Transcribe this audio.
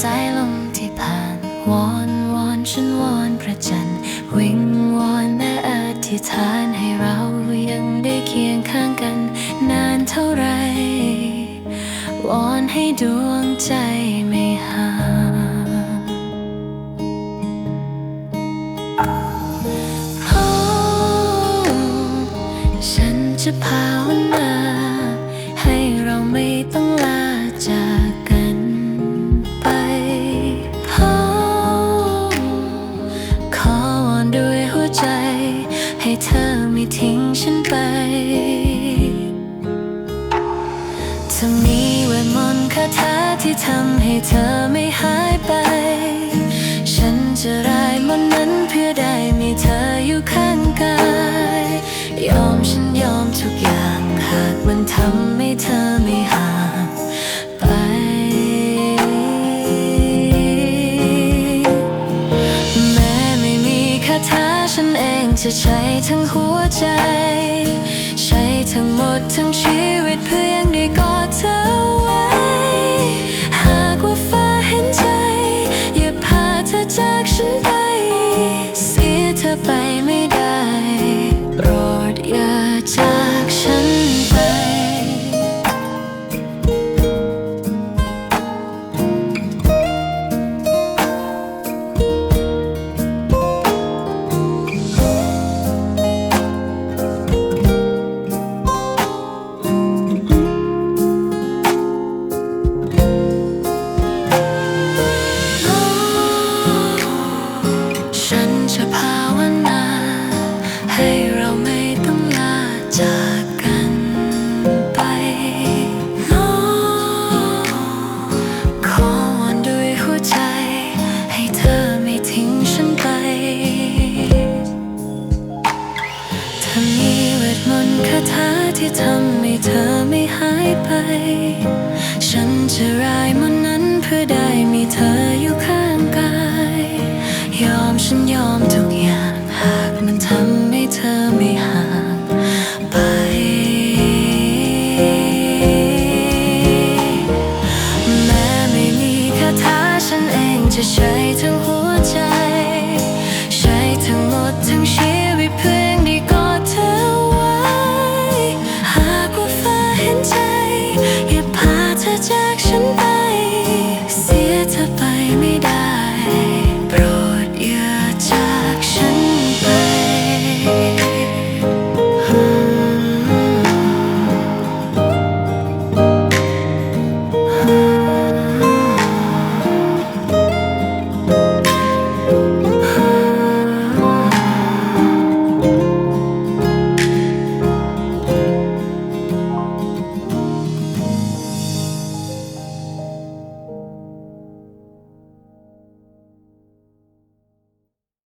สายลมที่ผ่าน วอนวอนฉันวอนพระจันทร์ วิงวอนและอธิษฐานให้เรายังได้เคียงข้างกัน นานเท่าไร วอนให้ดวงใจไม่ห่างโอ้ฉันจะภาวนา ฉันไปถ้ามีเวทมนต์คาถาที่ทำให้เธอไม่หายไป ฉันจะรายมนต์นั้นเพื่อได้มีเธออยู่ข้างกาย ยอมฉันยอมทุกอย่างหากมันทำให้เธอไม่ห่าง จะใช้ทั้งหัวใจ ใช้ทั้งหมดทั้งชีวิตเพื่อ ที่ทำให้เธอไม่หายไป ฉันจะรายมันนั้นเพื่อได้มีเธออยู่ข้างกาย ยอมฉันยอมทุกอย่าง หากมันทำให้เธอไม่ห่างไป แม้ไม่มีคาถาฉันเองจะใช้ทั้งหัวใจ